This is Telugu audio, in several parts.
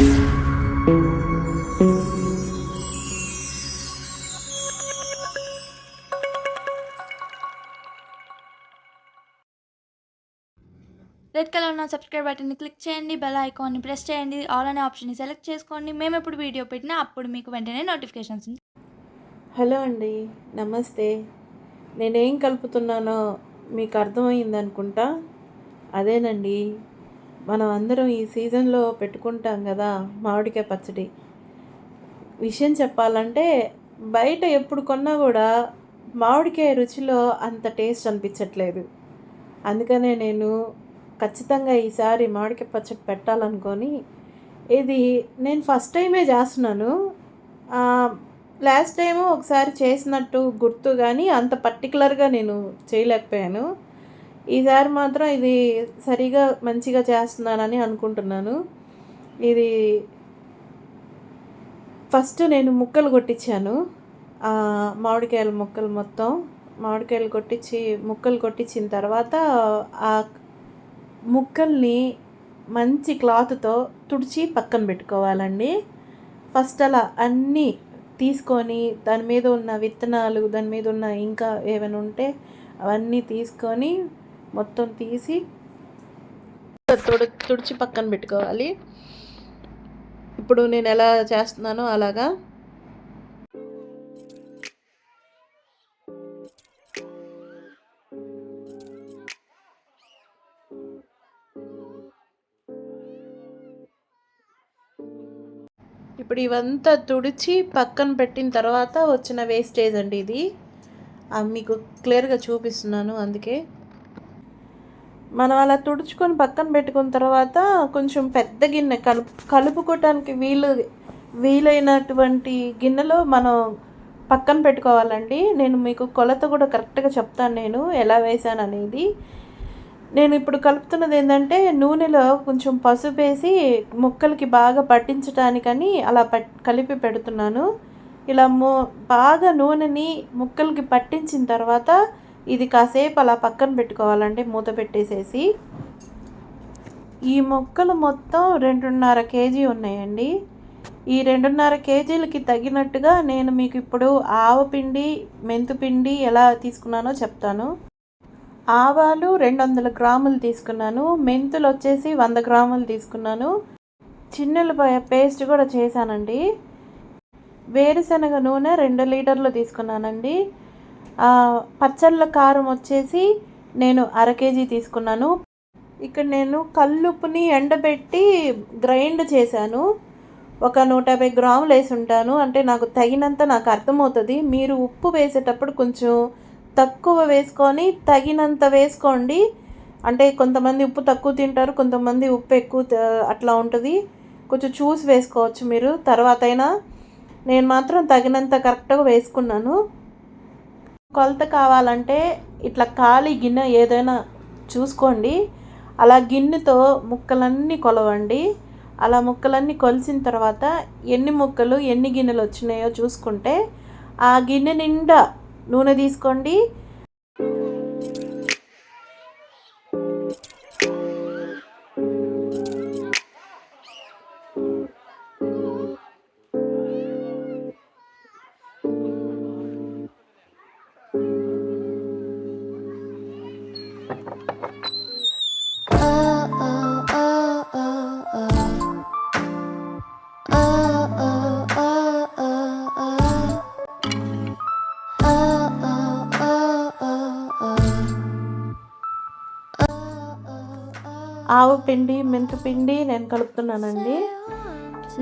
రెడ్ కలర్ ఉన్న సబ్స్క్రైబ్ బటన్ని క్లిక్ చేయండి బెల్ ఐకాన్ని ప్రెస్ చేయండి ఆల్ అనే ఆప్షన్ని సెలెక్ట్ చేసుకోండి. మేము ఎప్పుడు వీడియో పెట్టినా అప్పుడు మీకు వెంటనే నోటిఫికేషన్స్ హలో అండి నమస్తే. నేనేం కలుపుతున్నానో మీకు అర్థమైంది అనుకుంటా? అదేనండి మనం అందరం ఈ సీజన్లో పెట్టుకుంటాం కదా మామిడికాయ పచ్చడి. విషయం చెప్పాలంటే బయట ఎప్పుడు కొన్నా కూడా మామిడికాయ రుచిలో అంత టేస్ట్ అనిపించట్లేదు. అందుకనే నేను ఖచ్చితంగా ఈసారి మామిడికాయ పచ్చడి పెట్టాలనుకొని ఇది నేను ఫస్ట్ టైమే చేస్తున్నాను. లాస్ట్ టైము ఒకసారి చేసినట్టు గుర్తు కానీ అంత పర్టికులర్గా నేను చేయలేకపోయాను. ఈసారి మాత్రం ఇది సరిగా మంచిగా చేస్తున్నానని అనుకుంటున్నాను. ఇది ఫస్ట్ నేను ముక్కలు కొట్టించాను. మామిడికాయల ముక్కలు మొత్తం. మామిడికాయలు కొట్టించి ముక్కలు కొట్టించిన తర్వాత ఆ ముక్కల్ని మంచి క్లాత్తో తుడిచి పక్కన పెట్టుకోవాలండి. ఫస్ట్ అలా అన్నీ తీసుకొని దాని మీద ఉన్న విత్తనాలు దాని మీద ఉన్న ఇంకా ఏమైనా ఉంటే అవన్నీ తీసుకొని మొత్తం తీసి తుడి తుడిచి పక్కన పెట్టుకోవాలి. ఇప్పుడు నేను ఎలా చేస్తున్నానో అలాగా. ఇప్పుడు ఇవంతా తుడిచి పక్కన పెట్టిన తర్వాత వచ్చిన వేస్టేజ్ అండి ఇది. మీకు క్లియర్గా చూపిస్తున్నాను అందుకే. మనం అలా తుడుచుకొని పక్కన పెట్టుకున్న తర్వాత కొంచెం పెద్ద గిన్నె కలుపు కలుపుకోవటానికి వీలు వీలైనటువంటి గిన్నెలో మనం పక్కన పెట్టుకోవాలండి. నేను మీకు కొలత కూడా కరెక్ట్గా చెప్తాను నేను ఎలా వేసాను అనేది. నేను ఇప్పుడు కలుపుతున్నది ఏంటంటే నూనెలో కొంచెం పసుపు వేసి ముక్కలకి బాగా పట్టించడానికని అలా పట్ కలిపి పెడుతున్నాను. ఇలా మో బాగా నూనెని ముక్కలకి పట్టించిన తర్వాత ఇది కాసేపు అలా పక్కన పెట్టుకోవాలండి మూత పెట్టేసేసి ఈ మొక్కలు మొత్తం రెండున్నర కేజీ ఉన్నాయండి. ఈ రెండున్నర కేజీలకి తగినట్టుగా నేను మీకు ఇప్పుడు ఆవపిండి మెంతుపిండి ఎలా తీసుకున్నానో చెప్తాను. ఆవాలు రెండు వందల గ్రాములు తీసుకున్నాను. మెంతులు వచ్చేసి వంద గ్రాములు తీసుకున్నాను. చిన్నెలపాయ పేస్ట్ కూడా చేశానండి. వేరుశనగ నూనె రెండు లీటర్లు తీసుకున్నానండి. పచ్చళ్ళ కారం వచ్చేసి నేను అర కేజీ తీసుకున్నాను. ఇక్కడ నేను కల్లుప్పుని ఎండబెట్టి గ్రైండ్ చేశాను. ఒక నూట యాభై గ్రాములు వేసి ఉంటాను. అంటే నాకు తగినంత నాకు అర్థమవుతుంది. మీరు ఉప్పు వేసేటప్పుడు కొంచెం తక్కువ వేసుకొని తగినంత వేసుకోండి. అంటే కొంతమంది ఉప్పు తక్కువ తింటారు కొంతమంది ఉప్పు ఎక్కువ అట్లా ఉంటుంది. కొంచెం చూసి వేసుకోవచ్చు మీరు. తర్వాత అయినా నేను మాత్రం తగినంత కరెక్ట్గా వేసుకున్నాను. కొలత కావాలంటే ఇట్లా ఖాళీ గిన్నె ఏదైనా చూసుకోండి. అలా గిన్నెతో ముక్కలన్నీ కొలవండి. అలా ముక్కలన్నీ కొలిసిన తర్వాత ఎన్ని ముక్కలు ఎన్ని గిన్నెలు వచ్చినాయో చూసుకుంటే ఆ గిన్నె నిండా నూనె తీసుకోండి. ఆవు పిండి మెంతు పిండి నేను కలుపుతున్నానండి.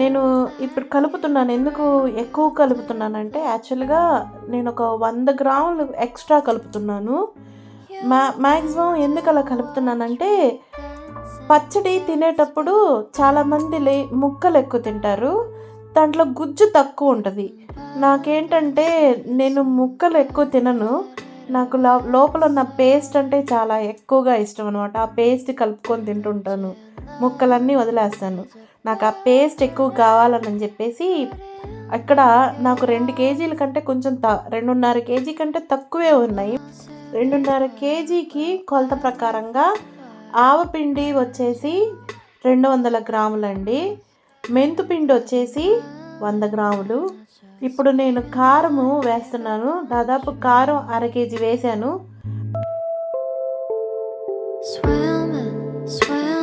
నేను ఇప్పుడు కలుపుతున్నాను. ఎందుకు ఎక్కువ కలుపుతున్నానంటే యాక్చువల్గా నేను ఒక వంద గ్రాములు ఎక్స్ట్రా కలుపుతున్నాను. మా మ్యాక్సిమం ఎందుకు అలా కలుపుతున్నానంటే పచ్చడి తినేటప్పుడు చాలామంది లే ముక్కలు ఎక్కువ తింటారు. దాంట్లో గుజ్జు తక్కువ ఉంటుంది. నాకేంటంటే నేను ముక్కలు ఎక్కువ తినను. నాకు లోపల ఉన్న పేస్ట్ అంటే చాలా ఎక్కువగా ఇష్టం అనమాట ఆ పేస్ట్ కలుపుకొని తింటుంటాను. ముక్కలన్నీ వదిలేస్తాను. నాకు ఆ పేస్ట్ ఎక్కువ కావాలని చెప్పేసి అక్కడ నాకు రెండు కేజీల కంటే కొంచెం త రెండున్నర కేజీ కంటే తక్కువే ఉన్నాయి. రెండున్నర కేజీకి కొలత ప్రకారంగా ఆవపిండి వచ్చేసి రెండు వందల గ్రాములండి. మెంతుపిండి వచ్చేసి వంద గ్రాములు. ఇప్పుడు నేను కారము వేస్తున్నాను. దాదాపు కారం అర కేజీ వేసాను స్వయం స్వయం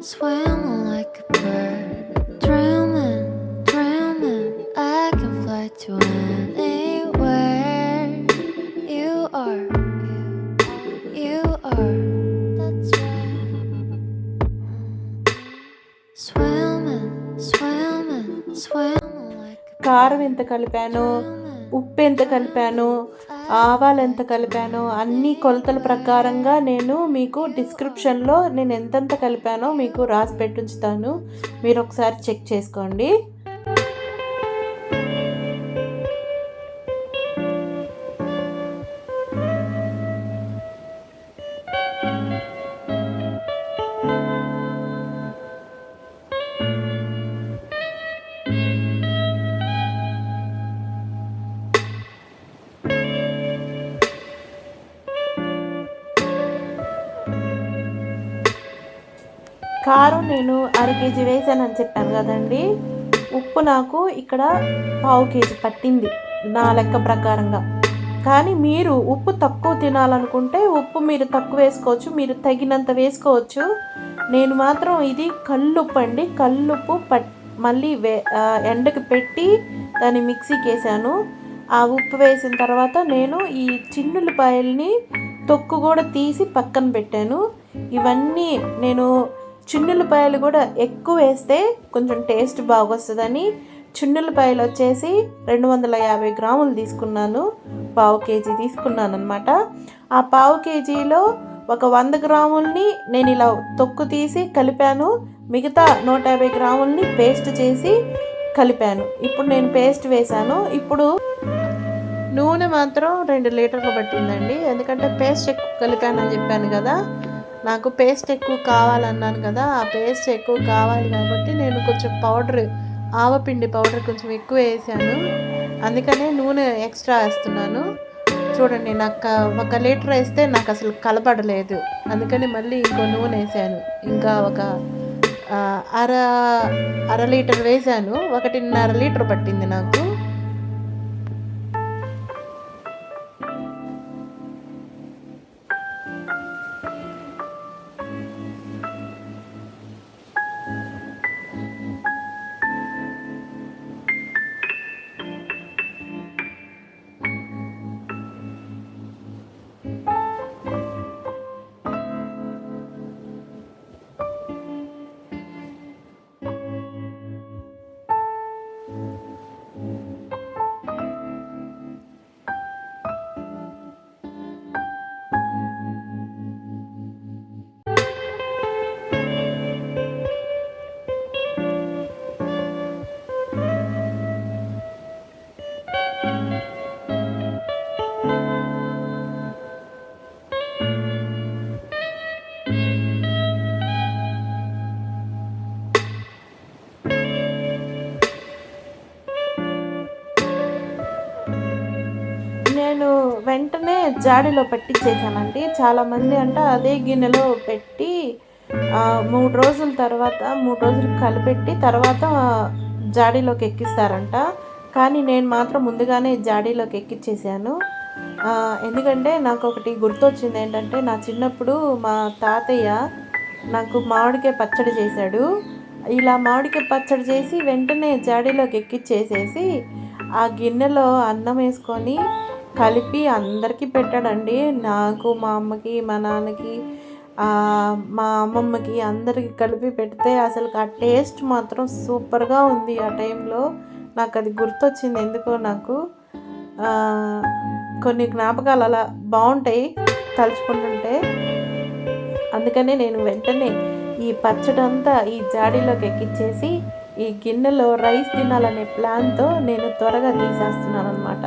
swimming కలిపాను ఉప్పు ఎంత కలిపాను ఆవాలు ఎంత కలిపాను అన్ని కొలతల ప్రకారంగా నేను మీకు డిస్క్రిప్షన్లో నేను ఎంతెంత కలిపానో మీకు రాసి పెట్టుంచుతాను మీరు ఒకసారి చెక్ చేసుకోండి. కారం నేను అర కేజీ వేసానని చెప్పాను కదండి. ఉప్పు నాకు ఇక్కడ పావు కేజీ పట్టింది నా లెక్క ప్రకారంగా. కానీ మీరు ఉప్పు తక్కువ తినాలనుకుంటే ఉప్పు మీరు తక్కువ వేసుకోవచ్చు మీరు తగినంత వేసుకోవచ్చు. నేను మాత్రం ఇది కల్లుప్పు అండి. కల్లుప్పు పట్ మళ్ళీ వే ఎండకి పెట్టి దాన్ని మిక్సీకి వేసాను. ఆ ఉప్పు వేసిన తర్వాత నేను ఈ చిన్నులపాయల్ని తొక్కు కూడా తీసి పక్కన పెట్టాను. ఇవన్నీ నేను చిన్నులపాయలు కూడా ఎక్కువ వేస్తే కొంచెం టేస్ట్ బాగొస్తుందని చిన్నులపాయలు వచ్చేసి రెండు వందల యాభై గ్రాములు తీసుకున్నాను. పావు కేజీ తీసుకున్నాను అనమాట ఆ పావు కేజీలో ఒక వంద గ్రాముల్ని నేను ఇలా తొక్కు తీసి కలిపాను. మిగతా నూట యాభై గ్రాముల్ని పేస్ట్ చేసి కలిపాను. ఇప్పుడు నేను పేస్ట్ వేశాను. ఇప్పుడు నూనె మాత్రం రెండు లీటర్లు పట్టిందండి. ఎందుకంటే పేస్ట్ ఎక్కువ కలిపానని చెప్పాను కదా. నాకు పేస్ట్ ఎక్కువ కావాలన్నాను కదా ఆ పేస్ట్ ఎక్కువ కావాలి కాబట్టి నేను కొంచెం పౌడర్ ఆవపిండి పౌడర్ కొంచెం ఎక్కువ వేసాను. అందుకనే నూనె ఎక్స్ట్రా వేస్తున్నాను. చూడండి నాకు ఒక లీటర్ వేస్తే నాకు అసలు కలపడలేదు. అందుకని మళ్ళీ ఇంకో నూనె వేసాను. ఇంకా ఒక అర అర లీటర్ వేసాను. ఒకటిన్నర లీటర్ పట్టింది నాకు. జాడీలో పెట్టించేసానండి చాలామంది అంటే అదే గిన్నెలో పెట్టి మూడు రోజుల తర్వాత మూడు రోజులు కలిపెట్టి తర్వాత జాడీలోకి ఎక్కిస్తారంట. కానీ నేను మాత్రం ముందుగానే జాడీలోకి ఎక్కిచ్చేసాను ఎందుకంటే నాకు ఒకటి గుర్తొచ్చింది ఏంటంటే నా చిన్నప్పుడు మా తాతయ్య నాకు మామిడికాయ పచ్చడి చేశాడు. ఇలా మామిడికాయ పచ్చడి చేసి వెంటనే జాడీలోకి ఎక్కిచ్చేసేసి ఆ గిన్నెలో అన్నం వేసుకొని కలిపి అందరికీ పెట్టాడండి. నాకు మా అమ్మకి మా నాన్నకి మా అమ్మమ్మకి అందరికి కలిపి పెడితే అసలు ఆ టేస్ట్ మాత్రం సూపర్గా ఉంది ఆ టైంలో. నాకు అది గుర్తొచ్చింది ఎందుకో నాకు. కొన్ని జ్ఞాపకాలు అలా బాగుంటాయి తలుచుకుంటుంటే. అందుకనే నేను వెంటనే ఈ పచ్చడి అంతా ఈ జాడీలోకి ఎక్కించేసి ఈ గిన్నెలో రైస్ తినాలనే ప్లాన్తో నేను త్వరగా తీసేస్తున్నాను అనమాట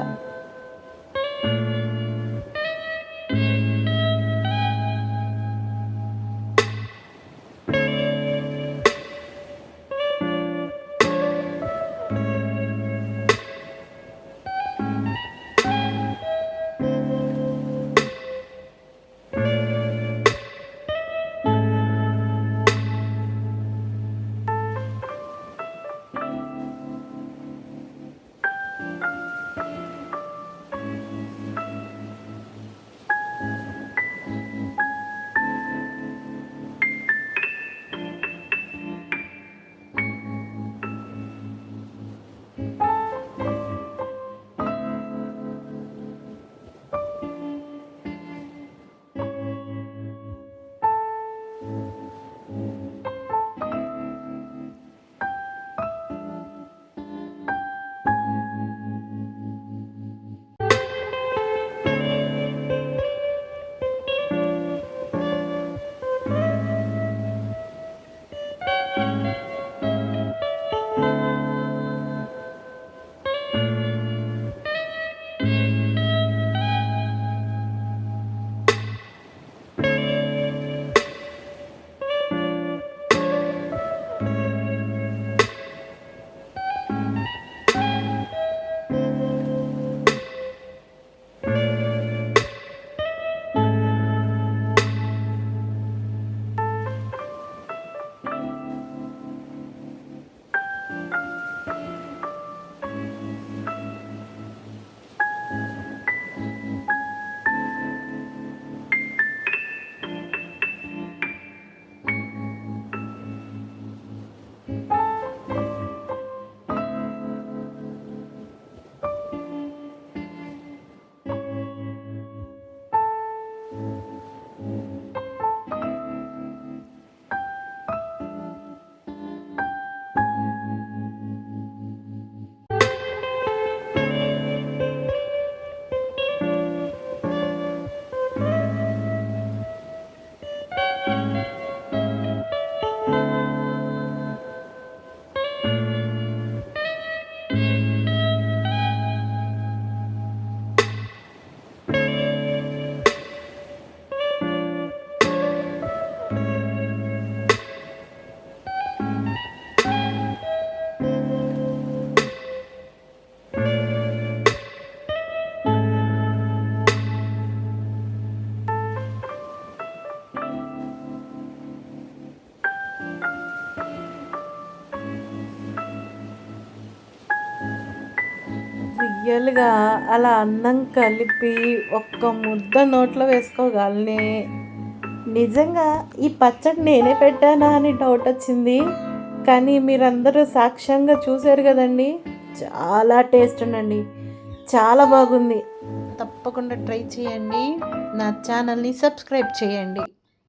రియల్గా అలా అన్నం కలిపి ఒక్క ముద్ద నోట్లో వేసుకోగలనే. నిజంగా ఈ పచ్చడి నేనే పెట్టానా అని డౌట్ వచ్చింది. కానీ మీరందరూ సాక్ష్యంగా చూశారు కదండి. చాలా టేస్ట్ ఉండండి చాలా బాగుంది. తప్పకుండా ట్రై చేయండి. నా ఛానల్ని సబ్స్క్రైబ్ చేయండి.